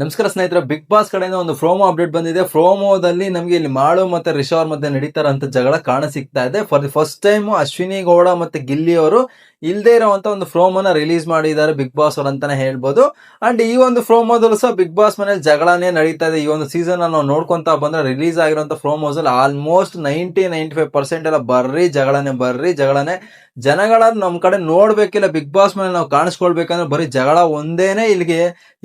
ನಮಸ್ಕಾರ ಸ್ನೇಹಿತರೆ big boss ಕಡೆಯಿಂದ ಒಂದು ಫ್ರೋಮೋ ಅಪ್ಡೇಟ್ ಬಂದಿದೆ. ಫ್ರೋಮೋದಲ್ಲಿ ನಮಗೆ ಇಲ್ಲಿ ಮಾಳು ಮತ್ತೆ ರಿಷಾರ್ ಮಧ್ಯೆ ನಡೀತಾರಂತ ಜಗಳ ಕಾಣ ಸಿಗ್ತಾ ಇದೆ. For the first time Ashwini Gowda ಮತ್ತೆ ಗಿಲ್ಲಿ ಅವರು ಇಲ್ದೇ ಇರುವಂತ ಒಂದು ಫ್ರೋಮೋನ ರಿಲೀಸ್ ಮಾಡಿದ್ದಾರೆ ಬಿಗ್ ಬಾಸ್ ಅವರು ಅಂತಾನೆ ಹೇಳ್ಬೋದು. ಅಂಡ್ ಈ ಒಂದು ಫ್ರೋಮೋದಲ್ಲೂ ಸಹ ಬಿಗ್ ಬಾಸ್ ಮನೇಲಿ ಜಗಳನೇ ನಡೀತಾ ಇದೆ. ಈ ಒಂದು ಸೀಸನ್ ನಾವು ನೋಡ್ಕೊಂತ ಬಂದ್ರೆ ರಿಲೀಸ್ ಆಗಿರುವಂತ ಫ್ರೋಮೋಸ್ ಅಲ್ಲಿ almost ninety ninety five percent ಎಲ್ಲ ಬರ್ರಿ, ಜಗಳನೇ ಬರ್ರಿ, ಜಗಳನೇ. ಜನಗಳನ್ನ ನಮ್ ಕಡೆ ನೋಡ್ಬೇಕಿಲ್ಲ. ಬಿಗ್ ಬಾಸ್ ಮೇಲೆ ನಾವು ಕಾಣಿಸ್ಕೊಳ್ಬೇಕಂದ್ರೆ ಬರೀ ಜಗಳ ಒಂದೇನೆ ಇಲ್ಲಿಗೆ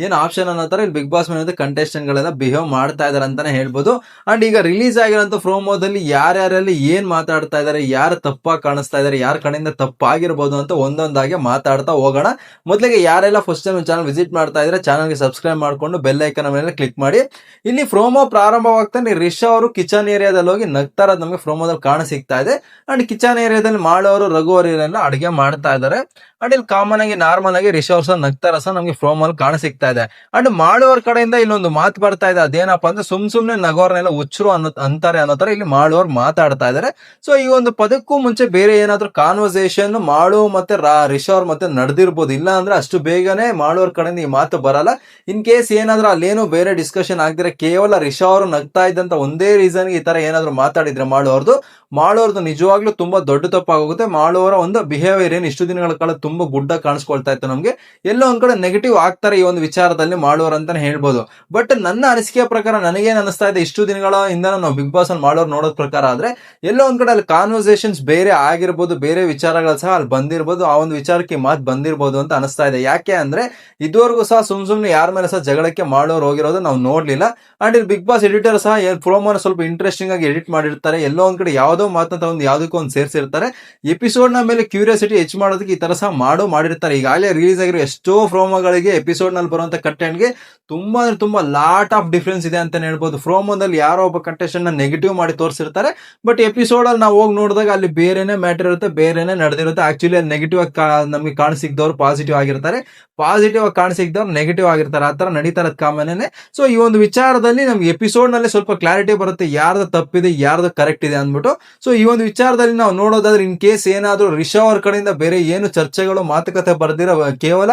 ಏನ್ ಆಪ್ಷನ್ ಅನ್ನೋ ತರ ಇಲ್ಲಿ ಬಿಗ್ ಬಾಸ್ ಮೇಲೆ ಕಂಟೆಸ್ಟೆಂಟ್ ಗಳೆಲ್ಲ ಬಿಹೇವ್ ಮಾಡ್ತಾ ಇದಾರೆ ಅಂತಾನೆ ಹೇಳ್ಬೋದು. ಅಂಡ್ ಈಗ ರಿಲೀಸ್ ಆಗಿರೋಂಥ ಪ್ರೋಮೋದಲ್ಲಿ ಯಾರ್ಯಾರಲ್ಲಿ ಏನ್ ಮಾತಾಡ್ತಾ ಇದಾರೆ, ಯಾರು ತಪ್ಪಾಗಿ ಕಾಣಿಸ್ತಾ ಇದಾರೆ, ಯಾರ ಕಡೆಯಿಂದ ತಪ್ಪಾಗಿರ್ಬೋದು ಅಂತ ಒಂದೊಂದಾಗಿ ಮಾತಾಡ್ತಾ ಹೋಗೋಣ. ಮೊದಲಿಗೆ ಯಾರೆಲ್ಲ ಫಸ್ಟ್ ಟೈಮ್ ಚಾನಲ್ ವಿಸಿಟ್ ಮಾಡ್ತಾ ಇದ್ರೆ ಚಾನಲ್ಗೆ ಸಬ್ಸ್ಕ್ರೈಬ್ ಮಾಡ್ಕೊಂಡು ಬೆಲ್ ಐಕನ್ ಮೇಲೆ ಕ್ಲಿಕ್ ಮಾಡಿ. ಇಲ್ಲಿ ಪ್ರೋಮೋ ಪ್ರಾರಂಭವಾಗ್ತಾನೆ ರಿಷಾ ಅವರು ಕಿಚನ್ ಏರಿಯಾದಲ್ಲಿ ಹೋಗಿ ನಗ್ತಾ ಇರೋದು ನಮಗೆ ಪ್ರೋಮೋದಲ್ಲಿ ಕಾಣ ಸಿಗ್ತಾ ಇದೆ. ಅಂಡ್ ಕಿಚನ್ ಏರಿಯಾದಲ್ಲಿ ಮಾಡೋರು ರಘು ಅವರು ಅಡುಗೆ ಮಾಡ್ತಾ ಇದಾರೆ ಅಂಡ್ ಇಲ್ಲಿ ಕಾಮನ್ ಆಗಿ ನಾರ್ಮಲ್ ಆಗಿ ರಿಷಾ ಅವರು ಸಹ ನಗ್ತಾರ ಸಹ ನಮಗೆ ಪ್ರೋಮೋಲ್ ಕಾಣ ಸಿಗ್ತಾ ಇದೆ. ಅಂಡ್ ಮಾಡುವವ್ರ ಕಡೆಯಿಂದ ಇಲ್ಲೊಂದು ಮಾತು ಬರ್ತಾ ಇದೆ. ಅದೇನಪ್ಪ ಅಂದ್ರೆ ಸುಮ್ ಸುಮ್ನೆ ನಗೋರ್ನೆಲ್ಲ ಹುಚ್ಚರು ಅನ್ನೋ ಅಂತಾರೆ ಅನ್ನೋ ತರ ಇಲ್ಲಿ ಮಾಡುವವ್ರು ಮಾತಾಡ್ತಾ ಇದಾರೆ. ಸೊ ಈ ಒಂದು ಪದಕ್ಕೂ ಮುಂಚೆ ಬೇರೆ ಏನಾದ್ರು ಕಾನ್ವರ್ಸೇಷನ್ ಮಾಡು ಮತ್ತೆ ರಿಷೋರ್ ಮತ್ತೆ ನಡೆದಿರ್ಬೋದು. ಇಲ್ಲ ಅಂದ್ರೆ ಅಷ್ಟು ಬೇಗನೆ ಮಾಡೋರ್ ಕಡೆಯಿಂದ ಈ ಮಾತು ಬರಲ್ಲ. ಇನ್ ಕೇಸ್ ಏನಾದ್ರೂ ಅಲ್ಲೇನೋ ಬೇರೆ ಡಿಸ್ಕಷನ್ ಆಗ್ದಿರೆ ಕೇವಲ ರಿಷಾ ಅವರು ನಗ್ತಾ ಇದ್ದಂತ ಒಂದೇ ರೀಸನ್ ಈ ತರ ಏನಾದ್ರು ಮಾತಾಡಿದ್ರೆ ಮಾಡೋರ್ದು ಮಾಡೋರ್ದು ನಿಜವಾಗ್ಲೂ ತುಂಬಾ ದೊಡ್ಡ ತಪ್ಪಾಗುತ್ತೆ ಮಾಡೋರ ಒಂದು ಬಿಹೇವಿಯರ್ ಏನು ಇಷ್ಟು ದಿನಗಳ ಕಾಲ ತುಂಬಾ ಗುಡ್ಡ ಕಾಣಿಸ್ಕೊಳ್ತಾ ಇತ್ತು ನಮ್ಗೆ. ಎಲ್ಲೋ ಒಂದ್ ಕಡೆ ನೆಗೆಟಿವ್ ಆಗ್ತಾರೆ ಈ ಒಂದು ವಿಚಾರದಲ್ಲಿ ಮಾಡೋರ್ ಅಂತಾನೆ ಹೇಳ್ಬೋದು. ಬಟ್ ನನ್ನ ಅನಿಸಿಕೆಯ ಪ್ರಕಾರ ನನಗೇನು ಅನಿಸ್ತಾ ಇದೆ, ಇಷ್ಟು ದಿನಗಳ ಇಂದ ನಾವು ಬಿಗ್ ಬಾಸ್ ಅಲ್ಲಿ ಮಾಡೋರು ನೋಡೋದ್ ಪ್ರಕಾರ ಆದ್ರೆ, ಎಲ್ಲೋ ಒಂದ್ ಕಡೆ ಅಲ್ಲಿ ಕಾನ್ವರ್ಸೇಷನ್ಸ್ ಬೇರೆ ಆಗಿರ್ಬೋದು, ಬೇರೆ ವಿಚಾರಗಳು ಸಹ ಅಲ್ಲಿ ಬಂದಿರ್ಬೋದು, ಆ ಒಂದು ವಿಚಾರಕ್ಕೆ ಮಾತು ಬಂದಿರ್ಬೋದು ಅಂತ ಅನಿಸ್ತಾ ಇದೆ. ಯಾಕೆ ಅಂದ್ರೆ, ಇದುವರೆಗೂ ಸಹ ಸುಮ್ ಸುಮ್ನೆ ಯಾರ ಮೇಲೆ ಸಹ ಜಗಳಕ್ಕೆ ಮಾಡೋರು ಹೋಗಿರೋದು ನಾವು ನೋಡ್ಲಿಲ್ಲ. ಅಂಡ್ ಇಲ್ಲಿ ಬಿಗ್ ಬಾಸ್ ಎಡಿಟರ್ ಸಹ ಪ್ರೋಮೋನ ಸ್ವಲ್ಪ ಇಂಟ್ರೆಸ್ಟಿಂಗ್ ಆಗಿ ಎಡಿಟ್ ಮಾಡಿರ್ತಾರೆ, ಎಲ್ಲೋ ಒಂದ್ ಕಡೆ ಯಾವುದೋ ಮಾತನ್ನ ತಗೊಂಡು ಯಾವ್ದಕ್ಕೂ ಒಂದು ಸೇರಿಸಿರ್ತಾರೆ. ಎಪಿಸೋಡ್ನ ಮೇಲೆ ಕ್ಯೂರಿಯಾಸಿಟಿ ಹೆಚ್ಚು ಮಾಡೋದಕ್ಕೆ ಈ ತರ ಸಹ ಮಾಡೋ ಮಾಡಿರ್ತಾರೆ. ಈಗಾಗಲೇ ರಿಲೀಸ್ ಆಗಿರೋ ಎಷ್ಟೋ ಪ್ರೋಮೋಗಳಿಗೆ ಎಪಿಸೋಡ್ನಲ್ಲಿ ಬರುವಂತ ಕಂಟೆಂಟ್ಗೆ ತುಂಬಾ ಅಂದ್ರೆ ತುಂಬಾ ಲಾಟ್ ಆಫ್ ಡಿಫ್ರೆನ್ಸ್ ಇದೆ ಅಂತ ಹೇಳ್ಬೋದು. ಫ್ರೋಮೋದಲ್ಲಿ ಯಾರೋ ಒಬ್ಬ ಕಂಟೆಸ್ಟನ್ ನೆಗೆಟಿವ್ ಮಾಡಿ ತೋರಿಸಿರ್ತಾರೆ. ಬಟ್ ಎಪಿಸೋಡ್ ಅಲ್ಲಿ ನಾವು ಹೋಗಿ ನೋಡಿದಾಗ ಅಲ್ಲಿ ಬೇರೆನೆ ಮ್ಯಾಟರ್ ಇರುತ್ತೆ, ಬೇರೆನೆ ನಡೆದಿರುತ್ತೆ. ಆಕ್ಚುಲಿ ಅಲ್ಲಿ ನೆಗೆಟಿವ್ ಆಗಿ ನಮಗೆ ಕಾಣಿಸಿದ್ದವ್ರು ಪಾಸಿಟಿವ್ ಆಗಿರ್ತಾರೆ. ಪಾಸಿಟಿವ್ ಆಗಿ ಕಾಣಿಸಿದ್ದವ್ರು ನೆಗೆಟಿವ್ ಆಗಿರ್ತಾರೆ. ಆ ತರ ನಡೀತಾ ಇರೋದು ಸೊ ಈ ಒಂದು ವಿಚಾರದಲ್ಲಿ ನಮ್ಗೆ ಎಪಿಸೋಡ್ನಲ್ಲಿ ಸ್ವಲ್ಪ ಕ್ಲಾರಿಟಿ ಬರುತ್ತೆ. ಯಾರ್ದು ತಪ್ಪಿದೆ, ಯಾರ್ದು ಕರೆಕ್ಟ್ ಇದೆ ಅಂದ್ಬಿಟ್ಟು. ಸೊ ಈ ಒಂದು ವಿಚಾರದಲ್ಲಿ ನಾವು ನೋಡೋದಾದ್ರೆ ಇನ್ ಕೇಸ್ ಏನಾದ್ರೂ ರಿಷವ್ ಅವ್ರ ಕಡೆಯಿಂದ ಬೇರೆ ಏನು ಚರ್ಚೆಗಳು, ಮಾತುಕತೆ ಬರ್ದಿರೋ, ಕೇವಲ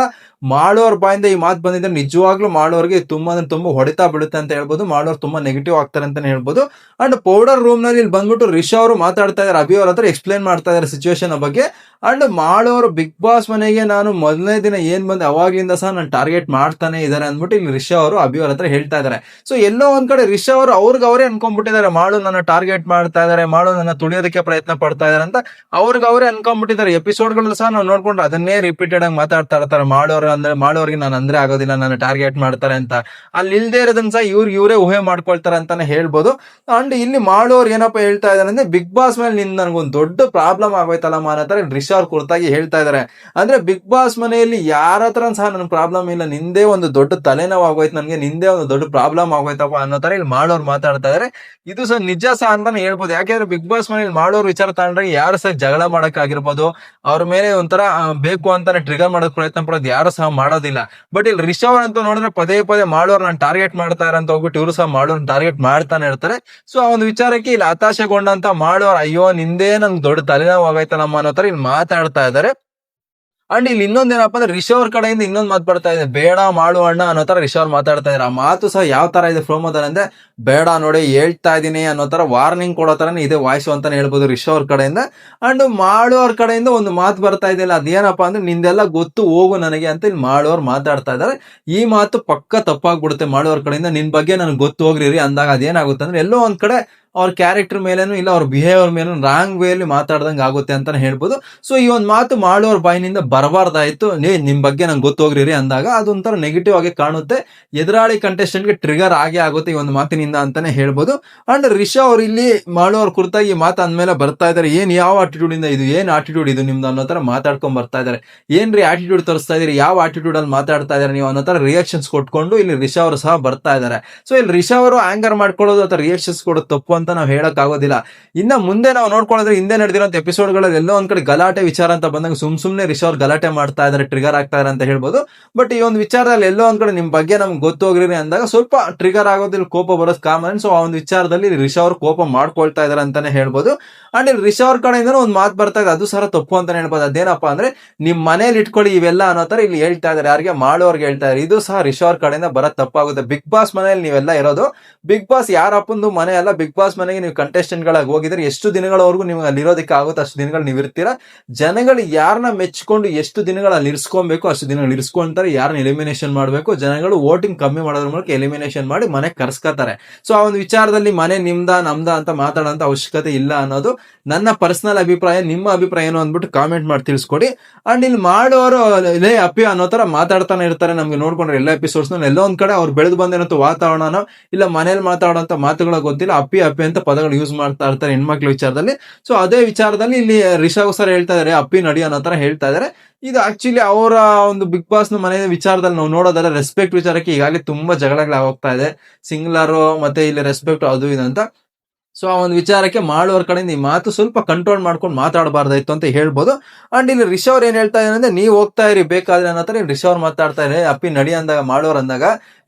ಮಾಡೋರ್ ಬಾಯಿಂದ ಈ ಮಾತು ಬಂದಿದ್ರೆ ನಿಜವಾಗ್ಲೂ ಮಾಡೋರ್ಗೆ ತುಂಬಾ ಅಂದ್ರೆ ತುಂಬಾ ಹೊಡಿತಾ ಬಿಡುತ್ತೆ ಅಂತ ಹೇಳ್ಬೋದು. ಮಾಡೋರು ತುಂಬಾ ನೆಗೆಟಿವ್ ಆಗ್ತಾರೆ ಅಂತಾನೆ ಹೇಳ್ಬೋದು. ಅಂಡ್ ಪೌಡರ್ ರೂಮ್ನಲ್ಲಿ ಇಲ್ಲಿ ಬಂದ್ಬಿಟ್ಟು ರಿಷಾ ಅವರು ಮಾತಾಡ್ತಾ ಇದಾರೆ ಅಭಿ ಅವ್ರ ಹತ್ರ ಎಕ್ಸ್ಪ್ಲೈನ್ ಮಾಡ್ತಾ ಇದಾರೆ ಸಿಚುವೇಶನ್ ಬಗ್ಗೆ. ಅಂಡ್ ಮಾಡೋರು ಬಿಗ್ ಬಾಸ್ ಮನೆಗೆ ನಾನು ಮೊದಲನೇ ದಿನ ಏನ್ ಬಂದೆ ಅವಾಗ್ಲಿಂದ ಸಹ ನಾನು ಟಾರ್ಗೆಟ್ ಮಾಡ್ತಾನೆ ಇದಾರೆ ಅಂದ್ಬಿಟ್ಟು ಇಲ್ಲಿ ರಿಷಾ ಅವರು ಅಭಿ ಅವ್ರ ಹತ್ರ ಹೇಳ್ತಾ ಇದಾರೆ ಸೊ ಎಲ್ಲೋ ಒಂದ್ ಕಡೆ ರಿಷಾ ಅವರು ಅವ್ರಿಗೆ ಅವರೇ ಅನ್ಕೊಂಡ್ಬಿಟ್ಟಿದ್ದಾರೆ. ಮಾಡು ನನ್ನ ಟಾರ್ಗೆಟ್ ಮಾಡ್ತಾ ಇದಾರೆ ಮಾಡು ನನ್ನ ತುಳಿಯೋದಕ್ಕೆ ಪ್ರಯತ್ನ ಪಡ್ತಾ ಇದಾರೆ ಅಂತ ಅವ್ರಿಗೆ ಅವರೇ ಅನ್ಕೊಂಡ್ಬಿಟ್ಟಿದ್ದಾರೆ. ಎಪಿಸೋಡ್ಗಳು ಸಹ ನಾವು ನೋಡ್ಕೊಂಡು ಅದನ್ನೇ ರಿಪೀಟೆಡ್ ಆಗಿ ಮಾತಾಡ್ತಾ ಇರ್ತಾರೆ. ಮಾಡೋರು ಅಂದ್ರೆ ಮಾಡೋರಿಗೆ ನಾನು ಅಂದ್ರೆ ಆಗೋದಿಲ್ಲ ನನ್ನ ಟಾರ್ಗೆಟ್ ಮಾಡ್ತಾರೆ ಅಂತ. ಅಲ್ಲಿ ಇಲ್ದೇ ಇರೋದನ್ನ ಸಹ ಇವ್ರು ಇವರೇ ಊಹೆ ಮಾಡ್ಕೊಳ್ತಾರೆ ಅಂತಾನೆ ಹೇಳ್ಬೋದು. ಅಂಡ್ ಇಲ್ಲಿ ಮಾಡೋರು ಏನಪ್ಪ ಹೇಳ್ತಾ ಇದಾರೆ ಅಂದ್ರೆ ಬಿಗ್ ಬಾಸ್ ಮೇಲೆ ನಿನ್ ನನ್ಗೊಂದು ದೊಡ್ಡ ಪ್ರಾಬ್ಲಮ್ ಆಗೋಯ್ತಲ್ಲಮ್ಮ ಮಾನತಾರೆ ತರ ಕುರ್ತಾಗಿ ಹೇಳ್ತಾ ಇದಾರೆ. ಅಂದ್ರೆ ಬಿಗ್ ಬಾಸ್ ಮನೆಯಲ್ಲಿ ಯಾರ ಹತ್ರ ಸಹ ನನ್ ಪ್ರಾಬ್ಲಮ್ ಇಲ್ಲ, ನಿಂದೇ ಒಂದು ದೊಡ್ಡ ತಲೆನೋವು ಆಗೋಯ್ತು, ನನಗೆ ನಿಂದೇ ಒಂದು ದೊಡ್ಡ ಪ್ರಾಬ್ಲಮ್ ಆಗೋಯ್ತಪ್ಪ ಅನ್ನೋ ತರ ಇಲ್ಲಿ ಮಾಡೋರು ಮಾತಾಡ್ತಾ ಇದಾರೆ. ಇದು ಸಹ ನಿಜ ಸಹ ಅಂತಾನೆ ಹೇಳ್ಬೋದು. ಯಾಕೆಂದ್ರೆ ಬಿಗ್ ಬಾಸ್ ಮನೇಲಿ ಮಾಡೋರ್ ವಿಚಾರ ತಗೊಂಡ್ರೆ ಯಾರು ಸಹ ಜಗಳ ಮಾಡಕ್ ಆಗಿರ್ಬೋದು. ಅವ್ರ ಮೇಲೆ ಒಂಥರ ಬೇಕು ಅಂತಾನೆ ಟ್ರಿಗರ್ ಮಾಡೋಕ್ ಪ್ರಯತ್ನ ಪಡೋದು ಯಾರು ಸಹ ಮಾಡೋದಿಲ್ಲ. ಬಟ್ ಇಲ್ಲಿ ರಿಷವ್ ಅಂತ ನೋಡಿದ್ರೆ ಪದೇ ಪದೇ ಮಾಡೋರು ನಾನು ಟಾರ್ಗೆಟ್ ಮಾಡ್ತಾರೆ ಅಂತ ಹೋಗ್ಬಿಟ್ಟು ಇವರು ಸಹ ಮಾಡೋರು ಟಾರ್ಗೆಟ್ ಮಾಡ್ತಾನೆ ಇರ್ತಾರೆ. ಸೊ ಆ ಒಂದು ವಿಚಾರಕ್ಕೆ ಇಲ್ಲಿ ಹತಾಶೆಗೊಂಡಂತ ಮಾಡೋರು, ಅಯ್ಯೋ, ನಿಂದೇ ನಂಗೆ ದೊಡ್ಡ ತಲೆನೋವು ಆಗೈತಲ್ಲಮ್ಮ ಅನ್ನೋ ತರ ಇಲ್ಲಿ ಮಾತಾಡ್ತಾ ಇದಾರೆ ಅಂಡ್ ಇಲ್ಲಿ ಇನ್ನೊಂದೇನಪ್ಪ ಅಂದ್ರೆ ರಿಷೋರ್ ಅವ್ರ ಕಡೆಯಿಂದ ಇನ್ನೊಂದು ಮಾತು ಬರ್ತಾ ಇದೆ. ಬೇಡ ಮಾಡು ಅಣ್ಣ ಅನ್ನೋ ತರ ರಿಷವ್ ಅವ್ರು ಮಾತಾಡ್ತಾ ಇದ್ದಾರೆ ಆ ಮಾತು ಸಹ ಯಾವ ತರ ಇದೆ ಫ್ರೋಮೋದಲ್ಲಿ ಅಂದ್ರೆ ಬೇಡ ನೋಡಿ ಹೇಳ್ತಾ ಇದೀನಿ ಅನ್ನೋ ತರ ವಾರ್ನಿಂಗ್ ಕೊಡೋ ತರನೇ ಇದೆ ವಾಯ್ಸು ಅಂತಾನೆ ಹೇಳ್ಬೋದು ರಿಷೋರ್ ಅವ್ರ ಕಡೆಯಿಂದ. ಅಂಡ್ ಮಾಡೋರ್ ಕಡೆಯಿಂದ ಒಂದು ಮಾತು ಬರ್ತಾ ಇದೆಯಲ್ಲ ಅದೇನಪ್ಪ ಅಂದ್ರೆ ನಿಂದೆಲ್ಲ ಗೊತ್ತು ಹೋಗು ನನಗೆ ಅಂತ ಇಲ್ಲಿ ಮಾಡೋರು ಮಾತಾಡ್ತಾ ಇದಾರೆ. ಈ ಮಾತು ಪಕ್ಕ ತಪ್ಪಾಗ್ಬಿಡುತ್ತೆ ಮಾಡೋರ್ ಕಡೆಯಿಂದ. ನಿನ್ ಬಗ್ಗೆ ನನಗೆ ಗೊತ್ತು ಹೋಗ್ರಿ ಅಂದಾಗ ಅದೇನಾಗುತ್ತೆ ಅಂದ್ರೆ ಎಲ್ಲೋ ಒಂದ್ ಕಡೆ ಅವ್ರ ಕ್ಯಾರೆಕ್ಟರ್ ಮೇಲೇನು ಇಲ್ಲ, ಅವ್ರ ಬಿಹೇವಿಯರ್ ಮೇಲೂ ರಾಂಗ್ ವೇ ಅಲ್ಲಿ ಮಾತಾಡ್ದಂಗೆ ಆಗುತ್ತೆ ಅಂತಾನೆ ಹೇಳ್ಬೋದು. ಸೊ ಈ ಒಂದು ಮಾತು ಮಾಡೋರ್ ಬಾಯಿನಿಂದ ಬರಬಾರ್ದಾಯ್ತು. ನೀ ನಿಮ್ ಬಗ್ಗೆ ನಂಗೆ ಗೊತ್ತೋಗ್ರಿ ಅಂದಾಗ ಅದೊಂಥರ ನೆಗೆಟಿವ್ ಆಗಿ ಕಾಣುತ್ತೆ. ಎದುರಾಳಿ ಕಂಟೆಸ್ಟೆಂಟ್ಗೆ ಟ್ರಿಗರ್ ಆಗೇ ಆಗುತ್ತೆ ಈ ಒಂದು ಮಾತಿನಿಂದ ಅಂತಾನೆ ಹೇಳ್ಬೋದು. ಅಂಡ್ ರಿಷಾ ಅವ್ರು ಇಲ್ಲಿ ಮಾಡೋರ್ ಕುರ್ತಾಗಿ ಈ ಮಾತು ಅಂದ್ಮೇಲೆ ಬರ್ತಾ ಇದಾರೆ. ಏನ್ ಯಾವ ಆಟಿಟ್ಯೂಡ್ ಇಂದ ಇದು? ಏನ್ ಆಟಿಟ್ಯೂಡ್ ಇದು ನಿಮ್ದು ಅನ್ನೋ ತರ ಮಾತಾಡ್ಕೊಂಡ್ ಬರ್ತಾ ಇದಾರೆ. ಏನ್ರಿ ಆಟಿಟ್ಯೂಡ್ ತೋರಿಸ್ತಾ ಇದ್ದೀರಿ? ಯಾವ ಆಟಿಟ್ಯೂಡ್ ಅಲ್ಲಿ ಮಾತಾಡ್ತಾ ಇದಾರೆ ನೀವು ಅನ್ನೋ ತರ ರಿಯಾಕ್ಷನ್ಸ್ ಕೊಟ್ಕೊಂಡು ಇಲ್ಲಿ ರಿಷಾ ಅವರು ಸಹ ಬರ್ತಾ ಇದಾರೆ. ಸೊ ಇಲ್ಲಿ ರಿಷಾ ಅವರು ಆಂಗರ್ ಮಾಡ್ಕೊಳ್ಳೋದು ಅಥವಾ ರಿಯಾಕ್ಷನ್ಸ್ ಕೊಡೋದು ತಪ್ಪು ಅಂತ ಅಂತ ನಾವು ಹೇಳಕ್ ಆಗೋದಿಲ್ಲ ಇನ್ನ ಮುಂದೆ ನಾವು ನೋಡ್ಕೊಳ್ಳೋದ್ರೆ ಹಿಂದೆ ನಡೆದಿರೋಂಥ ಎಪಿಸೋಡ್ಗಳಲ್ಲಿ ಎಲ್ಲೋ ಒಂದ್ ಕಡೆ ಗಲಾಟೆ ವಿಚಾರ ಅಂತ ಬಂದಾಗ ಸುಮ್ ಸುಮ್ನೆ ರಿಷ್ ಗಲಾಟೆ ಮಾಡ್ತಾ ಇದಾರೆ ಟ್ರಿಗರ್ ಆಗ್ತಾ ಇದಾರೆ ಅಂತ ಹೇಳ್ಬೋದು. ಬಟ್ ಈ ಒಂದು ವಿಚಾರದಲ್ಲಿ ಎಲ್ಲೋ ಒಂದ್ ಕಡೆ ನಿಮ್ ಬಗ್ಗೆ ನಮ್ಗೆ ಗೊತ್ತೋಗ್ರಿ ಅಂದಾಗ ಸ್ವಲ್ಪ ಟ್ರಿಗರ್ ಆಗೋದಿಲ್ಲ, ಕೋಪ ಬರೋದು ಕಾಮನ್ ಸೊ ಆ ಒಂದು ವಿಚಾರದಲ್ಲಿ ರಿಷ್ ಕೋಪ ಮಾಡ್ಕೊಳ್ತಾ ಇದಾರೆ ಅಂತಾನೆ ಹೇಳ್ಬೋದು. ಅಂಡ್ ಇಲ್ಲಿ ರಿಷ್ ಅವ್ರ ಕಡೆಯಿಂದ ಒಂದು ಮಾತು ಬರ್ತಾ ಇದೆ, ಅದು ಸರ ತಪ್ಪು ಅಂತಾನೆ ಹೇಳ್ಬೋದು. ಅದೇನಪ್ಪಾ ಅಂದ್ರೆ ನಿಮ್ ಮನೇಲಿ ಇಟ್ಕೊಳ್ಳಿ ಇವೆಲ್ಲ ಅನ್ನೋ ತರ ಇಲ್ಲಿ ಹೇಳ್ತಾ ಇದಾರೆ, ಯಾರಿಗೆ ಮಾಡೋರ್ಗೆ ಹೇಳ್ತಾ ಇದಾರೆ. ಇದು ಸಹ ರಿಷ್ ಅವ್ರ ಕಡೆಯಿಂದ ಬರೋ ತಪ್ಪಾಗುತ್ತೆ. ಬಿಗ್ ಬಾಸ್ ಮನೇಲಿ ನೀವೆಲ್ಲ ಇರೋದು. ಬಿಗ್ ಬಾಸ್ ಯಾರಪ್ಪಂದು ಮನೆ ಅಲ್ಲ ಬಿಗ್ ಬಾಸ್ ಮನೆಗೆ ನೀವು ಕಂಟೆಸ್ಟೆಂಟ್ ಗಳಾಗಿ ಹೋಗಿದ್ರೆ ಎಷ್ಟು ದಿನಗಳವರೆಗೂ ನಿಮ್ಗೆ ಅಲ್ಲಿ ಇರೋದಕ್ಕೆ ಆಗುತ್ತೆ ಅಷ್ಟು ದಿನಗಳು ನೀವು ಇರ್ತೀರಾ. ಜನಗಳು ಯಾರನ್ನ ಮೆಚ್ಕೊಂಡು ಎಷ್ಟು ದಿನಗಳು ಅಲ್ಲಿ ಇರಿಸ್ಕೊಬೇಕು ಅಷ್ಟು ದಿನಗಳು ಇರಿಸ್ಕೊಂತಾರೆ ಯಾರನ್ನ ಎಲಿಮಿನೇಷನ್ ಮಾಡಬೇಕು, ಜನಗಳು ವೋಟಿಂಗ್ ಕಮ್ಮಿ ಮಾಡೋದ್ರ ಮೂಲಕ ಎಲಿಮಿನೇಷನ್ ಮಾಡಿ ಮನೆ ಕರ್ಸ್ಕೊತಾರೆ ಸೊ ಆ ಒಂದು ವಿಚಾರದಲ್ಲಿ ಮನೆ ನಿಮ್ದ, ನಮ್ದ ಅಂತ ಮಾತಾಡೋಂತ ಅವಶ್ಯಕತೆ ಇಲ್ಲ ಅನ್ನೋದು ನನ್ನ ಪರ್ಸನಲ್ ಅಭಿಪ್ರಾಯ, ನಿಮ್ಮ ಅಭಿಪ್ರಾಯ ಏನು ಅಂದ್ಬಿಟ್ಟು ಕಾಮೆಂಟ್ ಮಾಡಿ ತಿಳಿಸ್ಕೊಡಿ. ಅಂಡ್ ಇಲ್ಲಿ ಮಾಡೋರು ಲೇ ಅಪ್ಪಿ ಅನ್ನೋ ತರ ಮಾತಾಡ್ತಾನೆ ಇರ್ತಾರೆ. ನಮ್ಗೆ ನೋಡ್ಕೊಂಡ್ರೆ ಎಲ್ಲ ಎಪಿಸೋಡ್ಸ್ ಎಲ್ಲೋ ಒಂದ್ ಕಡೆ ಅವ್ರು ಬೆಳೆದು ಬಂದಿರೋ ವಾತಾವರಣನೋ, ಇಲ್ಲ ಮನೇಲಿ ಮಾತಾಡೋಂತ ಮಾತುಗಳ ಗೊತ್ತಿಲ್ಲ. ಅಪ್ಪಿ ಅಪ್ಪಿ ಅಂತ ಪದಗಳು ಯೂಸ್ ಮಾಡ್ತಾ ಇರ್ತಾರೆ ಹೆಣ್ಮಕ್ಳ ವಿಚಾರದಲ್ಲಿ. ಸೊ ಅದೇ ವಿಚಾರದಲ್ಲಿ ಇಲ್ಲಿ ರಿಷಾ ಸರ್ ಹೇಳ್ತಾ ಇದಾರೆ, ಅಪ್ಪಿ, ನಡಿ ಅನ್ನೋ ತರ ಹೇಳ್ತಾ ಇದಾರೆ. ಇದು ಆಕ್ಚುಲಿ ಅವರ ಒಂದು ಬಿಗ್ ಬಾಸ್ನ ಮನೆ ವಿಚಾರದಲ್ಲಿ ನಾವು ನೋಡೋದಾದ್ರೆ ರೆಸ್ಪೆಕ್ಟ್ ವಿಚಾರಕ್ಕೆ ಈಗಾಗಲೇ ತುಂಬಾ ಜಗಳಗಳ ಹೋಗ್ತಾ ಇದೆ. ಸಿಂಗ್ಲರು ಮತ್ತೆ ಇಲ್ಲಿ ರೆಸ್ಪೆಕ್ಟ್ ಅದು ಇದು ಅಂತ. ಸೊ ಆ ಒಂದು ವಿಚಾರಕ್ಕೆ ಮಾಡುವವ್ರ ಕಡೆಯಿಂದ ಈ ಮಾತು ಸ್ವಲ್ಪ ಕಂಟ್ರೋಲ್ ಮಾಡ್ಕೊಂಡು ಮಾತಾಡಬಾರ್ದಾಯ್ತು ಅಂತ ಹೇಳ್ಬೋದು. ಅಂಡ್ ಇಲ್ಲಿ ರಿಷವ್ ಏನ್ ಹೇಳ್ತಾ ಇದ್ದಾರೆ ಅಂದ್ರೆ, ನೀವು ಹೋಗ್ತಾ ಇರಿ, ಬೇಕಾದ್ರೆ ಅನ್ನೋ ತರ ರಿಷವ್ರ ಮಾತಾಡ್ತಾ ಇದ್ದಾರೆ, ಅಪ್ಪಿ ನಡಿ ಅಂದಾಗ ಮಾಡೋರ್ ಅಂದಾಗ,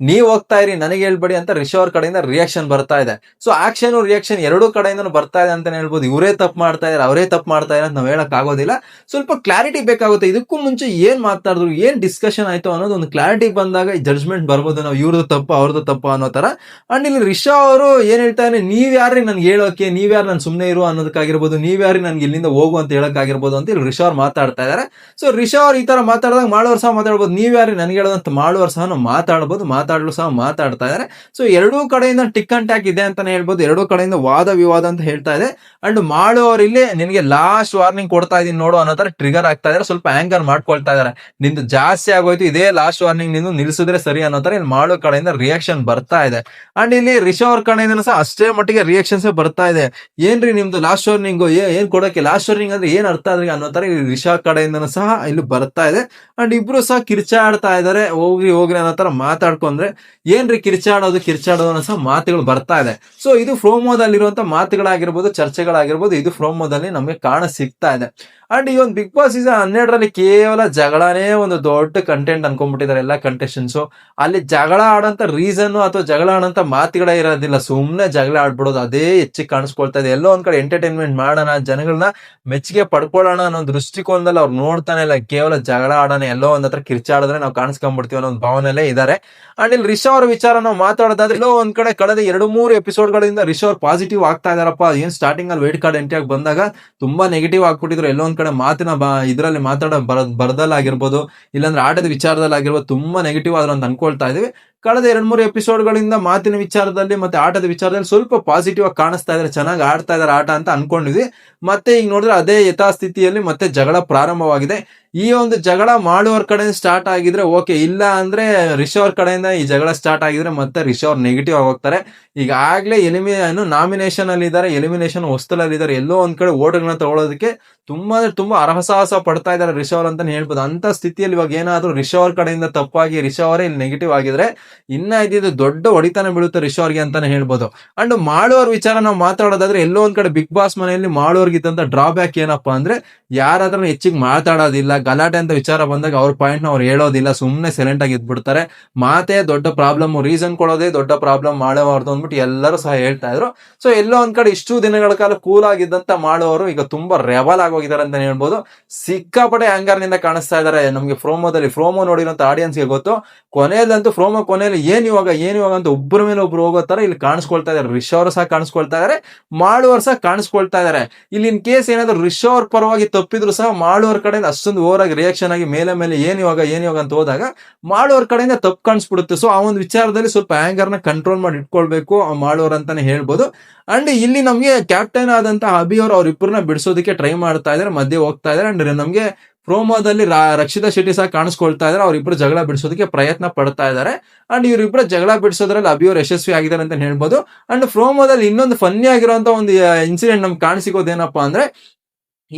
ನೀವು ಹೋಗ್ತಾ ಇರಿ, ನನಗೆ ಹೇಳ್ಬೇಡಿ ಅಂತ ರಿಷವ್ರ ಕಡೆಯಿಂದ ರಿಯಾಕ್ಷನ್ ಬರ್ತಾ ಇದೆ. ಸೊ ಆಕ್ಷನ್ ರಿಯಾಕ್ಷನ್ ಎರಡೂ ಕಡೆಯಿಂದ ಬರ್ತಾ ಇದೆ ಅಂತಾನೆ ಹೇಳ್ಬೋದು. ಇವರೇ ತಪ್ಪು ಮಾಡ್ತಾ ಇದಾರೆ ಅವರೇ ತಪ್ಪು ಮಾಡ್ತಾ ಇದ್ದಾರೆ ಅಂತ ನಾವು ಹೇಳಕ್ ಆಗೋದಿಲ್ಲ. ಸ್ವಲ್ಪ ಕ್ಲಾರಿಟಿ ಬೇಕಾಗುತ್ತೆ. ಇದಕ್ಕೂ ಮುಂಚೆ ಏನ್ ಮಾತಾಡಿದ್ರು, ಏನ್ ಡಿಸ್ಕಷನ್ ಆಯ್ತು ಅನ್ನೋದು ಒಂದು ಕ್ಲಾರಿಟಿ ಬಂದಾಗ ಜಡ್ಜ್ಮೆಂಟ್ ಬರ್ಬೋದು. ನಾವು ಇವ್ರದ್ದು ತಪ್ಪು, ಅವ್ರದ್ದು ತಪ್ಪು ಅನ್ನೋ ತರ ಅಂಡ್ ಇಲ್ಲಿ ರಿಷಾ ಅವರು ಏನ್ ಹೇಳ್ತಾ ಇದ್ದಾರೆ, ನೀವ್ ಯಾರೇ ನನ್ಗೆ ಹೇಳೋಕೆ ನೀವ್ಯಾರು ನಾನು ಸುಮ್ಮನೆ ಇರು ಅನ್ನೋದಕ್ಕಾಗಿರ್ಬೋದು, ನೀವ್ಯಾರು ನನ್ಗೆ ಇಲ್ಲಿಂದ ಹೋಗು ಅಂತ ಹೇಳೋಕ್ಕಾಗಿರ್ಬೋದು ಅಂತ ಇಲ್ಲಿ ರಿಷಾ ಅವ್ರು ಮಾತಾಡ್ತಾ ಇದ್ದಾರೆ ಸೊ ರಿಷಾ ಅವ್ರು ಈ ತರ ಮಾತಾಡಿದಾಗ ಮಾಡೋರು ಸಹ ಮಾತಾಡ್ಬೋದು, ನೀವ್ಯಾರು ನನ್ಗೆ ಹೇಳೋದಂತ ಮಾಡೋರು ಸಹ ನಾವು ಮಾತಾಡ್ಬೋದು, ಮಾತಾಡಲು ಸಹ ಮಾತಾಡ್ತಾ ಇದ್ದಾರೆ ಸೊ ಎರಡೂ ಕಡೆಯಿಂದ ಟಿಕ್ ಅಂಡ್ ಟ್ಯಾಕ್ ಇದೆ ಅಂತಾನೆ ಹೇಳ್ಬೋದು, ಎರಡೂ ಕಡೆಯಿಂದ ವಾದ ವಿವಾದ ಅಂತ ಹೇಳ್ತಾ ಇದೆ. ಅಂಡ್ ಮಾಡುವವರು ಇಲ್ಲಿ ನಿನಗೆ ಲಾಸ್ಟ್ ವಾರ್ನಿಂಗ್ ಕೊಡ್ತಾ ಇದೀನಿ ನೋಡು ಅನ್ನೋ ತರ ಟ್ರಿಗರ್ ಆಗ್ತಾ ಇದಾರೆ, ಸ್ವಲ್ಪ ಆಂಗರ್ ಮಾಡ್ಕೊಳ್ತಾ ಇದಾರೆ. ನಿಂದು ಜಾಸ್ತಿ ಆಗೋಯ್ತು, ಇದೇ ಲಾಸ್ಟ್ ವಾರ್ನಿಂಗ್ ನಿಂದು ನಿಲ್ಸಿದ್ರೆ ಸರಿ ಅನ್ನೋ ತರ ಇಲ್ಲಿ ಮಾಡೋ ಕಡೆಯಿಂದ ರಿಯಾಕ್ಷನ್ ಬರ್ತಾ ಇದೆ. ಅಂಡ್ ಇಲ್ಲಿ ರಿಷಾ ಅವ್ರ ಕಡೆಯಿಂದ ಸಹ ಅಷ್ಟೇ ಮಟ್ಟಿಗೆ ರಿಯಾಕ್ಷನ್ಸ್ ಬರ್ತಾ ಇದೆ. ಏನ್ರಿ ನಿಮ್ದು ಲಾಸ್ಟ್ ವಾರ್ನಿಂಗ್ ಏನ್ ಕೊಡಕ್ಕೆ? ಲಾಸ್ಟ್ ವಾರ್ನಿಂಗ್ ಅಂದ್ರೆ ಏನ್ ಅರ್ಥ ಆದ್ರಿ ಅನ್ನೋ ತರ ರಿಷಾ ಕಡೆಯಿಂದ ಸಹ ಇಲ್ಲಿ ಬರ್ತಾ ಇದೆ. ಅಂಡ್ ಇಬ್ರು ಸಹ ಕಿರ್ಚಾಡ್ತಾ ಇದಾರೆ ಹೋಗ್ರಿ ಹೋಗ್ರಿ ಅನ್ನೋ ತರ ಮಾತಾಡ್ಕೊಂಡ್ರೆ ಏನ್ರಿ ಕಿರ್ಚಾಡೋದು? ಕಿರ್ಚಾಡೋದು ಅನ್ನೋ ಸಹ ಮಾತುಗಳು ಬರ್ತಾ ಇದೆ. ಸೊ ಇದು ಫ್ರೋಮೋದಲ್ಲಿರುವಂತ ಮಾತುಗಳಾಗಿರ್ಬೋದು, ಚರ್ಚೆಗಳಾಗಿರ್ಬೋದು, ಇದು ಫ್ರೋಮೋದಲ್ಲಿ ನಮಗೆ ಕಾಣ ಸಿಗ್ತಾ ಇದೆ. ಅಂಡ್ ಈ ಒಂದು ಬಿಗ್ ಬಾಸ್ ಸೀಸನ್ ಹನ್ನೆರಡರಲ್ಲಿ ಕೇವಲ ಜಗಳನೇ ಒಂದು ದೊಡ್ಡ ಕಂಟೆಂಟ್ ಅನ್ಕೊಂಡ್ಬಿಟ್ಟಿದ್ದಾರೆ ಎಲ್ಲ ಕಂಟೆಸ್ಟೆಂಟ್ಸ್ ಅಲ್ಲಿ ಜಗಳ ಆಡೋಂಥ ರೀಸನ್ ಅಥವಾ ಜಗಳ ಆಡೋಂಥ ಮಾತುಗಳೇ ಇರೋದಿಲ್ಲ. ಸುಮ್ಮನೆ ಜಗಳ ಆಡ್ಬಿಡೋದು ಅದೇ ಹೆಚ್ಚಿಗೆ ಕಾಣಿಸ್ಕೊಳ್ತಾ ಇದೆ. ಎಲ್ಲೋ ಒಂದ್ ಕಡೆ ಎಂಟರ್ಟೈನ್ಮೆಂಟ್ ಮಾಡೋಣ ಜನಗಳನ್ನ ಮೆಚ್ಚುಗೆ ಪಡ್ಕೊಳ್ಳೋಣ ಅನ್ನೋ ದೃಷ್ಟಿಕೋನದಲ್ಲಿ ಅವ್ರು ನೋಡ್ತಾನೆ ಇಲ್ಲ. ಕೇವಲ ಜಗಳ ಆಡೋಣ, ಎಲ್ಲೋ ಒಂದ್ ಹತ್ರ ಕಿರ್ಚಾಡಿದ್ರೆ ನಾವು ಕಾಣಿಸ್ಕೊಂಡ್ಬಿಡ್ತೀವಿ ಅನ್ನೋ ಒಂದು ಭಾವನೆಲ್ಲೇ ಇದ್ದಾರೆ ಅಂಡ್ ಇಲ್ಲಿ ರಿಷಾ ಅವ್ರ ವಿಚಾರ ನಾವು ಮಾತಾಡೋದಾದ್ರೆ, ಎಲ್ಲೋ ಒಂದ್ ಕಡೆ ಕಳೆದ ಎರಡು ಮೂರು ಎಪಿಸೋಡ್ಗಳಿಂದ ರಿಷಾ ಅವ್ರು ಪಾಸಿಟಿವ್ ಆಗ್ತಾ ಇದಾರಪ್ಪ ಏನ್ ಸ್ಟಾರ್ಟಿಂಗ್ ಅಲ್ಲಿ ವೇಟ್ ಕಾರ್ಡ್ ಎಂಟ್ರಿ ಆಗಿ ಬಂದಾಗ ತುಂಬಾ ನೆಗೆಟಿವ್ ಆಗ್ಬಿಟ್ಟಿದ್ರು. ಎಲ್ಲೋ ಒಂದ್ ಕಡೆ ಮಾತಿನ ಬ ಇದರಲ್ಲಿ ಮಾತಾಡೋ ಬರ ಬರದಲ್ಲಾಗಿರ್ಬೋದು, ಇಲ್ಲಾಂದ್ರೆ ಆಟದ ವಿಚಾರದಲ್ಲಿ ಆಗಿರ್ಬೋದು ತುಂಬಾ ನೆಗೆಟಿವ್ ಆದ್ರೆ ಅಂತ ಅನ್ಕೊಳ್ತಾ ಇದೀವಿ ಕಳೆದ ಎರಡ್ ಮೂರು ಎಪಿಸೋಡ್ಗಳಿಂದ ಮಾತಿನ ವಿಚಾರದಲ್ಲಿ ಮತ್ತೆ ಆಟದ ವಿಚಾರದಲ್ಲಿ ಸ್ವಲ್ಪ ಪಾಸಿಟಿವ್ ಆಗಿ ಕಾಣಿಸ್ತಾ ಇದಾರೆ, ಚೆನ್ನಾಗಿ ಆಡ್ತಾ ಇದಾರೆ ಆಟ ಅಂತ ಅನ್ಕೊಂಡಿದ್ವಿ. ಮತ್ತೆ ಈಗ ನೋಡಿದ್ರೆ ಅದೇ ಯಥಾಸ್ಥಿತಿಯಲ್ಲಿ ಮತ್ತೆ ಜಗಳ ಪ್ರಾರಂಭವಾಗಿದೆ. ಈ ಒಂದು ಜಗಳ ಮಾಡುವವ್ರ ಕಡೆಯಿಂದ ಸ್ಟಾರ್ಟ್ ಆಗಿದ್ರೆ ಓಕೆ ಇಲ್ಲ ಅಂದ್ರೆ ರಿಷವ್ರ ಕಡೆಯಿಂದ ಈ ಜಗಳ ಸ್ಟಾರ್ಟ್ ಆಗಿದ್ರೆ ಮತ್ತೆ ರಿಷವ್ ನೆಗೆಟಿವ್ ಆಗಿ ಹೋಗ್ತಾರೆ. ಈಗ ಆಗ್ಲೇ ಎಲಿಮಿ ನಾಮಿನೇಷನ್ ಅಲ್ಲಿ ಇದ್ದಾರೆ ಎಲಿಮಿನೇಷನ್ ಹೊಸ್ತಲಲ್ಲಿ ಇದ್ದಾರೆ, ಎಲ್ಲೋ ಒಂದ್ ಕಡೆ ಓಟ್ಗಳನ್ನ ತಗೊಳ್ಳೋದಕ್ಕೆ ತುಂಬಾ ತುಂಬಾ ಅರಹಸಾಹಸ ಪಡ್ತಾ ಇದ್ದಾರೆ ರಿಷವ್ ಅಂತಾನೆ ಹೇಳ್ಬೋದು. ಅಂತ ಸ್ಥಿತಿಯಲ್ಲಿ ಇವಾಗ ಏನಾದ್ರೂ ರಿಷವ್ ಕಡೆಯಿಂದ ತಪ್ಪಾಗಿ, ರಿಷವ್ ಅವರೇ ಇಲ್ಲಿ ನೆಗೆಟಿವ್ ಆಗಿದ್ರೆ ಇನ್ನ ಇದ್ದಿದ್ದು ದೊಡ್ಡ ಹೊಡಿತಾನೆ ಬೀಳುತ್ತೆ ರಿಷವ್ರಿಗೆ ಅಂತಾನೆ ಹೇಳ್ಬೋದು. ಅಂಡ್ ಮಾಡುವವ್ರ ವಿಚಾರ ನಾವು ಮಾತಾಡೋದಾದ್ರೆ ಎಲ್ಲೋ ಒಂದ್ ಕಡೆ ಬಿಗ್ ಬಾಸ್ ಮನೆಯಲ್ಲಿ ಮಾಡೋರ್ಗಿದ್ದಂತ ಡ್ರಾಬ್ಯಾಕ್ ಏನಪ್ಪಾ ಅಂದ್ರೆ ಯಾರಾದ್ರೂ ಹೆಚ್ಚಿಗೆ ಮಾತಾಡೋದಿಲ್ಲ, ಗಲಾಟೆ ಅಂತ ವಿಚಾರ ಬಂದಾಗ ಅವ್ರ ಪಾಯಿಂಟ್ನ ಅವ್ರು ಹೇಳೋದಿಲ್ಲ ಸುಮ್ಮನೆ ಸೈಲೆಂಟ್ ಆಗಿ ಇದ್ಬಿಡ್ತಾರೆ. ಮಾತೇ ದೊಡ್ಡ ಪ್ರಾಬ್ಲಮ್ ರೀಸನ್ ಕೊಡೋದೇ ದೊಡ್ಡ ಪ್ರಾಬ್ಲಮ್ ಮಾಡಬಾರ್ದು ಅಂದ್ಬಿಟ್ಟು ಎಲ್ಲರೂ ಸಹ ಹೇಳ್ತಾ ಇದ್ರು. ಸೊ ಎಲ್ಲೋ ಒಂದ್ ಕಡೆ ಇಷ್ಟು ದಿನಗಳ ಕಾಲ ಕೂಲ್ ಆಗಿದ್ದಂತ ಮಾಡೋರು ಈಗ ತುಂಬಾ ರೆವಲ್ ಆಗೋಗಿದ್ದಾರೆ ಅಂತ ಹೇಳ್ಬೋದು. ಸಿಕ್ಕಾಪಟ್ಟೆ ಆಂಗರ್ನಿಂದ ಕಾಣಿಸ್ತಾ ಇದಾರೆ ನಮ್ಗೆ ಫ್ರೋಮೋದಲ್ಲಿ ಫ್ರೋಮೋ ನೋಡಿರೋ ಆಡಿಯನ್ಸ್ಗೆ ಗೊತ್ತು. ಕೊನೆಯಲ್ಲಂತೂ ಫ್ರೋಮೋ ಕೊನೆಯಲ್ಲಿ ಏನ್ ಇವಾಗ ಏನ್ ಇವಾಗ ಅಂತ ಒಬ್ಬರ ಮೇಲೆ ಒಬ್ರು ಹೋಗೋ ತರ ಇಲ್ಲಿ ಕಾಣಿಸ್ಕೊಳ್ತಾ ಇದಾರೆ ರಿಷ್ ಅವರು ಸಹ ಕಾಣಿಸ್ಕೊಳ್ತಾ ಇದಾರೆ ಮಾಡುವವರು ಸಹ ಕಾಣಿಸ್ಕೊಳ್ತಾ ಇದಾರೆ ಇಲ್ಲಿ ಇನ್ ಕೇಸ್ ಏನಾದ್ರು ರಿಷ ಅವ್ರ ಪರವಾಗಿ ತಪ್ಪಿದ್ರು ಸಹ ಮಾಡುವವ್ರ ಕಡೆಯಿಂದ ಅಷ್ಟೊಂದು ಓವರ್ ಆಗಿ ರಿಯಾಕ್ಷನ್ ಆಗಿ ಮೇಲೆ ಮೇಲೆ ಏನ್ ಇವಾಗ ಏನ್ ಇವಾಗ ಅಂತ ಹೋದಾಗ ಮಾಡುವವ್ರ ಕಡೆಯಿಂದ ತಪ್ಪು ಕಾಣಿಸ್ಬಿಡುತ್ತೆ. ಸೊ ಆ ಒಂದು ವಿಚಾರದಲ್ಲಿ ಸ್ವಲ್ಪ ಆಂಗರ್ನ ಕಂಟ್ರೋಲ್ ಮಾಡಿ ಇಟ್ಕೊಳ್ಬೇಕು, ಆ ಮಾಡುವವ್ರು ಅಂತಾನೆ ಹೇಳ್ಬೋದು. ಅಂಡ್ ಇಲ್ಲಿ ನಮ್ಗೆ ಕ್ಯಾಪ್ಟನ್ ಆದಂತಹ ಅಭಿ ಅವರು ಅವ್ರಿಬ್ಬರನ್ನ ಬಿಡಿಸೋದಕ್ಕೆ ಟ್ರೈ ಮಾಡ್ತಾ ಇದಾರೆ ಮಧ್ಯೆ ಹೋಗ್ತಾ ಇದಾರೆ ಅಂಡ್ ನಮ್ಗೆ ಪ್ರೋಮೋದಲ್ಲಿ ರಕ್ಷಿತಾ ಶೆಟ್ಟಿ ಸಹ ಕಾಣಿಸ್ಕೊಳ್ತಾ ಇದ್ದಾರೆ ಅವ್ರಿಬ್ರು ಜಗಳ ಬಿಡಿಸೋದಕ್ಕೆ ಪ್ರಯತ್ನ ಪಡ್ತಾ ಇದಾರೆ. ಅಂಡ್ ಇವರಿಬ್ಬರ ಜಗಳ ಬಿಡಿಸೋದ್ರಲ್ಲಿ ಅಭಿ ಅವರು ಯಶಸ್ವಿ ಆಗಿದ್ದಾರೆ ಅಂತ ಹೇಳ್ಬೋದು. ಅಂಡ್ ಪ್ರೋಮೋದಲ್ಲಿ ಇನ್ನೊಂದು ಫನ್ನಿ ಆಗಿರುವಂತ ಒಂದು ಇನ್ಸಿಡೆಂಟ್ ನಮ್ಗೆ ಕಾಣಿಸಿಗೋದೇನಪ್ಪಾ ಅಂದ್ರೆ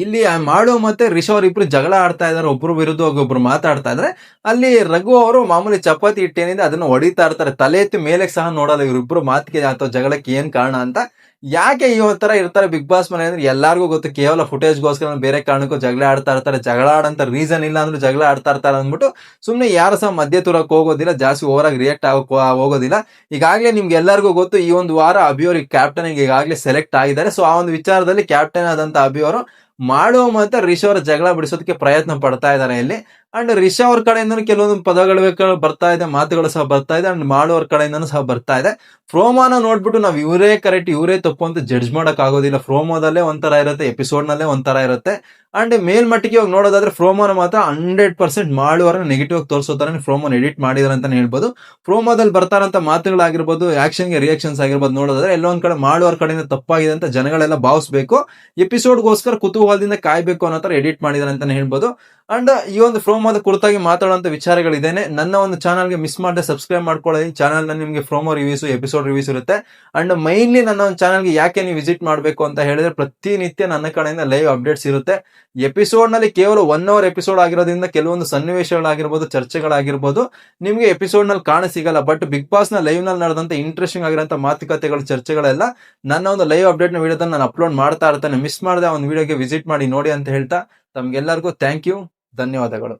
ಇಲ್ಲಿ ಮಾಡು ಮತ್ತೆ ರಿಷವ್ ಇಬ್ರು ಜಗಳ ಆಡ್ತಾ ಇದಾರೆ, ಒಬ್ರು ವಿರುದ್ಧ, ಒಬ್ರು ಮಾತಾಡ್ತಾ ಇದ್ರೆ. ಅಲ್ಲಿ ರಘು ಅವರು ಮಾಮೂಲಿ ಚಪಾತಿ ಹಿಟ್ಟೇನಿದೆ ಅದನ್ನ ಹೊಡಿತಾ ಇರ್ತಾರೆ. ತಲೆ ಎತ್ತಿ ಮೇಲೆ ಸಹ ನೋಡಲ್ಲ ಇವ್ರಿಬ್ರು ಮಾತಿಗೆ ಅಥವಾ ಜಗಳಕ್ಕೆ ಏನ್ ಕಾರಣ ಅಂತ. ಯಾಕೆ ಈ ತರ ಇರ್ತಾರೆ ಬಿಗ್ ಬಾಸ್ ಮನೆ ಅಂದ್ರೆ ಎಲ್ಲಾರ್ಗೂ ಗೊತ್ತು, ಕೇವಲ ಫುಟೇಜ್ಗೋಸ್ಕರ ಬೇರೆ ಕಾರಣಕ್ಕೂ ಜಗಳ ಆಡ್ತಾ ಇರ್ತಾರೆ. ಜಗಳ ಆಡಂತ ರೀಸನ್ ಇಲ್ಲ ಅಂದ್ರೆ ಜಗಳ ಆಡ್ತಾ ಇರ್ತಾರೆ ಅಂದ್ಬಿಟ್ಟು ಸುಮ್ನೆ ಯಾರು ಸಹ ಮಧ್ಯ ತುರಕ್ ಹೋಗೋದಿಲ್ಲ, ಜಾಸ್ತಿ ಓವರ್ ಆಗಿ ರಿಯಾಕ್ಟ್ ಆಗ ಹೋಗೋದಿಲ್ಲ. ಈಗಾಗಲೇ ನಿಮ್ಗೆ ಎಲ್ಲರಿಗೂ ಗೊತ್ತು, ಈ ಒಂದು ವಾರ ಅಭಿ ಅವ್ರಿಗೆ ಕ್ಯಾಪ್ಟನ್ ಈಗಾಗಲೇ ಸೆಲೆಕ್ಟ್ ಆಗಿದ್ದಾರೆ. ಸೊ ಆ ಒಂದು ವಿಚಾರದಲ್ಲಿ ಕ್ಯಾಪ್ಟನ್ ಆದಂತ ಅಭಿ ಅವರು ಮಾಡುವ ಮಾತ್ರ ರಿಷವ್ರ ಜಗಳ ಬಿಡಿಸೋದಕ್ಕೆ ಪ್ರಯತ್ನ ಪಡ್ತಾ ಇದ್ದಾರೆ ಇಲ್ಲಿ. ಅಂಡ್ ರಿಷ ಅವ್ರ ಕಡೆಯಿಂದ ಕೆಲವೊಂದು ಪದಗಳು ಬರ್ತಾ ಇದೆ, ಮಾತುಗಳು ಸಹ ಬರ್ತಾ ಇದೆ ಅಂಡ್ ಮಾಡುವವ್ರ ಕಡೆಯಿಂದನೂ ಸಹ ಬರ್ತಾ ಇದೆ. ಫ್ರೋಮಾನ ನೋಡ್ಬಿಟ್ಟು ನಾವು ಇವರೇ ಕರೆಕ್ಟ್ ಇವರೇ ತಪ್ಪು ಅಂತ ಜಡ್ಜ್ ಮಾಡಕ್ ಆಗೋದಿಲ್ಲ. ಫ್ರೋಮೋದಲ್ಲೇ ಒಂಥರ ಇರುತ್ತೆ ಎಪಿಸೋಡ್ ನಲ್ಲೇ ಒಂಥರ ಇರುತ್ತೆ. ಅಂಡ್ ಮೇಲ್ಮಟ್ಟಿಗೆ ಇವಾಗ ನೋಡೋದಾದ್ರೆ ಫ್ರೋಮೋನ ಮಾತ್ರ ಹಂಡ್ರೆಡ್ ಪರ್ಸೆಂಟ್ ಮಾಡುವವರ ನೆಗೆಟಿವ್ ಆಗಿ ತೋರಿಸೋತಾರೆ ಫ್ರೋಮೋನ್ ಎಡಿಟ್ ಮಾಡಿದಾರೆ ಅಂತಾನೆ ಹೇಳ್ಬೋದು. ಪ್ರೋಮೋದಲ್ಲಿ ಬರ್ತಾರಂತ ಮಾತುಗಳಾಗಿರ್ಬೋದು ಆಕ್ಷನ್ಗೆ ರಿಯಾಕ್ಷನ್ಸ್ ಆಗಿರ್ಬೋದು ನೋಡೋದಾದ್ರೆ ಎಲ್ಲೊಂದ್ ಕಡೆ ಮಾಡುವವ್ರ ಕಡೆಯಿಂದ ತಪ್ಪಾಗಿದೆ ಅಂತ ಜನಗಳೆಲ್ಲ ಭಾವಿಸ್ಬೇಕು. ಎಪಿಸೋಡ್ಗೋಸ್ಕರ ಕುತೂಹಲದಿಂದ ಕಾಯ್ಬೇಕು ಅನ್ನೋ ತರ ಎಡಿಟ್ ಮಾಡಿದಾರೆ ಅಂತಾನೆ ಹೇಳ್ಬೋದು. ಅಂಡ್ ಈ ಒಂದು ಫ್ರೋಮೋದ ಕುರಿತಾಗಿ ಮಾತಾಡುವಂತ ವಿಚಾರಗಳಿದ್ದೇನೆ ನನ್ನ ಒಂದು ಚಾನಲ್ಗೆ ಮಿಸ್ ಮಾಡದೆ ಸಬ್ಸ್ಕ್ರೈಬ್ ಮಾಡ್ಕೊಳ್ಳಿ. ಚಾನಲ್ ನಿಮಗೆ ಪ್ರೋಮೋ ರಿವ್ಯೂಸ್, ಎಪಿಸೋಡ್ ರಿವ್ಯೂಸ್ ಇರುತ್ತೆ. ಅಂಡ್ ಮೈನ್ಲಿ ನನ್ನ ಒಂದು ಚಾನಲ್ಗೆ ಯಾಕೆ ನೀವು ವಿಸಿಟ್ ಮಾಡಬೇಕು ಅಂತ ಹೇಳಿದ್ರೆ ಪ್ರತಿನಿತ್ಯ ನನ್ನ ಕಡೆಯಿಂದ ಲೈವ್ ಅಪ್ಡೇಟ್ಸ್ ಇರುತ್ತೆ. ಎಪಿಸೋಡ್ನಲ್ಲಿ ಕೇವಲ ಒನ್ ಅವರ್ ಎಪಿಸೋಡ್ ಆಗಿರೋದ್ರಿಂದ ಕೆಲವೊಂದು ಸನ್ನಿವೇಶಗಳಾಗಿರ್ಬೋದು, ಚರ್ಚೆಗಳಾಗಿರ್ಬೋದು ನಿಮಗೆ ಎಪಿಸೋಡ್ನಲ್ಲಿ ಕಾಣ ಸಿಗಲ್ಲ. ಬಟ್ ಬಿಗ್ ಬಾಸ್ನ ಲೈವ್ನಲ್ಲಿ ನಡೆದಂತ ಇಂಟ್ರೆಸ್ಟಿಂಗ್ ಆಗಿರೋಂಥ ಮಾತುಕತೆಗಳು, ಚರ್ಚೆಗಳೆಲ್ಲ ನನ್ನ ಒಂದು ಲೈವ್ ಅಪ್ಡೇಟ್ನ ವಿಡಿಯೋದ ನಾನು ಅಪ್ಲೋಡ್ ಮಾಡ್ತಾ ಇರ್ತೇನೆ. ಮಿಸ್ ಮಾಡದೆ ಒಂದು ವಿಡಿಯೋಗೆ ವಿಸಿಟ್ ಮಾಡಿ ನೋಡಿ ಅಂತ ಹೇಳ್ತಾ ತಮ್ಗೆಲ್ಲರಿಗೂ ಥ್ಯಾಂಕ್ ಯು ಧನ್ಯವಾದಗಳು.